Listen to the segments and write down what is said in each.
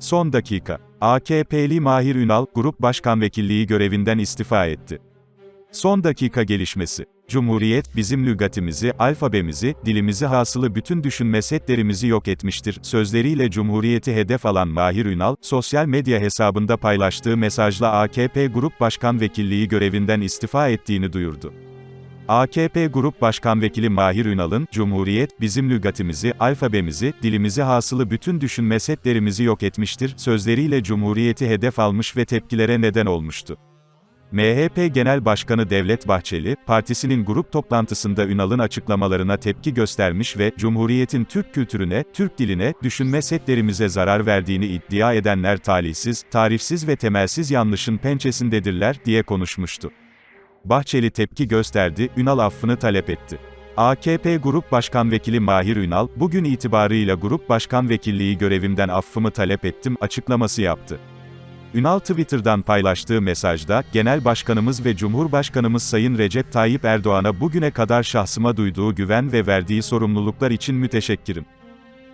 Son dakika. AKP'li Mahir Ünal, Grup Başkan Vekilliği görevinden istifa etti. Son dakika gelişmesi. Cumhuriyet, bizim lügatimizi, alfabemizi, dilimizi hasılı bütün düşünme setlerimizi yok etmiştir. Sözleriyle Cumhuriyeti hedef alan Mahir Ünal, sosyal medya hesabında paylaştığı mesajla AKP Grup Başkan Vekilliği görevinden istifa ettiğini duyurdu. AKP Grup Başkan Vekili Mahir Ünal'ın, Cumhuriyet, bizim lügatimizi, alfabemizi, dilimizi hasılı bütün düşünme setlerimizi yok etmiştir, sözleriyle Cumhuriyeti hedef almış ve tepkilere neden olmuştu. MHP Genel Başkanı Devlet Bahçeli, partisinin grup toplantısında Ünal'ın açıklamalarına tepki göstermiş ve, Cumhuriyet'in Türk kültürüne, Türk diline, düşünme setlerimize zarar verdiğini iddia edenler talihsiz, tarifsiz ve temelsiz yanlışın pençesindedirler, diye konuşmuştu. Bahçeli tepki gösterdi, Ünal affını talep etti. AKP Grup Başkan Vekili Mahir Ünal, bugün itibarıyla Grup Başkan Vekilliği görevimden affımı talep ettim, açıklaması yaptı. Ünal Twitter'dan paylaştığı mesajda, Genel Başkanımız ve Cumhurbaşkanımız Sayın Recep Tayyip Erdoğan'a bugüne kadar şahsıma duyduğu güven ve verdiği sorumluluklar için müteşekkirim.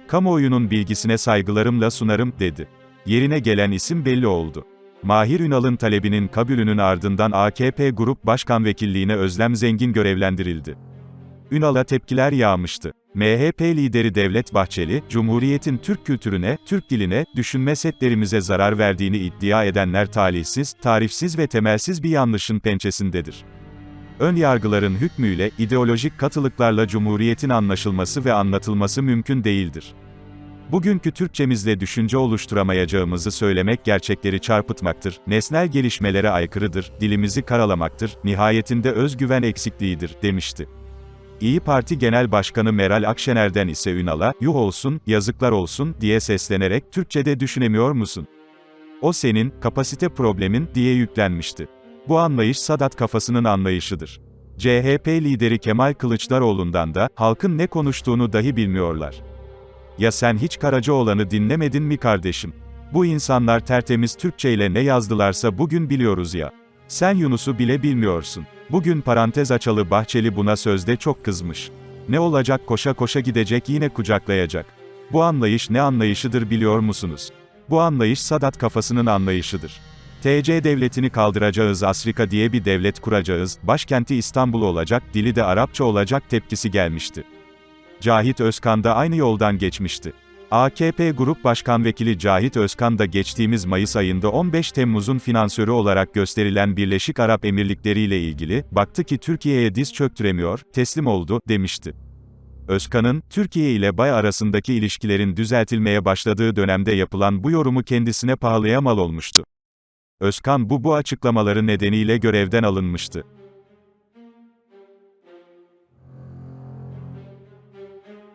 Kamuoyunun bilgisine saygılarımla sunarım, dedi. Yerine gelen isim belli oldu. Mahir Ünal'ın talebinin kabulünün ardından AKP Grup Başkan Vekilliğine Özlem Zengin görevlendirildi. Ünal'a tepkiler yağmıştı. MHP lideri Devlet Bahçeli, Cumhuriyet'in Türk kültürüne, Türk diline, düşünme setlerimize zarar verdiğini iddia edenler talihsiz, tarifsiz ve temelsiz bir yanlışın pençesindedir. Ön yargıların hükmüyle, ideolojik katılıklarla Cumhuriyet'in anlaşılması ve anlatılması mümkün değildir. Bugünkü Türkçemizle düşünce oluşturamayacağımızı söylemek gerçekleri çarpıtmaktır, nesnel gelişmelere aykırıdır, dilimizi karalamaktır, nihayetinde özgüven eksikliğidir, demişti. İyi Parti Genel Başkanı Meral Akşener'den ise Ünal'a, yuh olsun, yazıklar olsun, diye seslenerek, Türkçede düşünemiyor musun? O senin, kapasite problemin, diye yüklenmişti. Bu anlayış Sadat kafasının anlayışıdır. CHP lideri Kemal Kılıçdaroğlu'ndan da, halkın ne konuştuğunu dahi bilmiyorlar. Ya sen hiç Karacaoğlan'ı dinlemedin mi kardeşim? Bu insanlar tertemiz Türkçe ile ne yazdılarsa bugün biliyoruz ya. Sen Yunus'u bile bilmiyorsun. Bugün parantez açalı Bahçeli buna sözde çok kızmış. Ne olacak koşa koşa gidecek yine kucaklayacak. Bu anlayış ne anlayışıdır biliyor musunuz? Bu anlayış Sadat kafasının anlayışıdır. TC devletini kaldıracağız Afrika diye bir devlet kuracağız, başkenti İstanbul olacak, dili de Arapça olacak tepkisi gelmişti. Cahit Özkan da aynı yoldan geçmişti. AKP Grup Başkan Vekili Cahit Özkan da geçtiğimiz Mayıs ayında 15 Temmuz'un finansörü olarak gösterilen Birleşik Arap Emirlikleri ile ilgili, baktı ki Türkiye'ye diz çöktüremiyor, teslim oldu, demişti. Özkan'ın, Türkiye ile Bay arasındaki ilişkilerin düzeltilmeye başladığı dönemde yapılan bu yorumu kendisine pahalıya mal olmuştu. Özkan bu bu açıklamaları nedeniyle görevden alınmıştı.